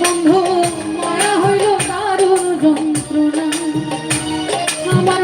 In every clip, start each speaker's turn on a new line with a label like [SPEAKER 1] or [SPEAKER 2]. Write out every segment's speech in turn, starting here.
[SPEAKER 1] বন্ধু দারুণ যন্ত্রণা। আমার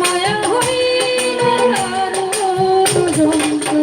[SPEAKER 1] মায়া হইল জন্তু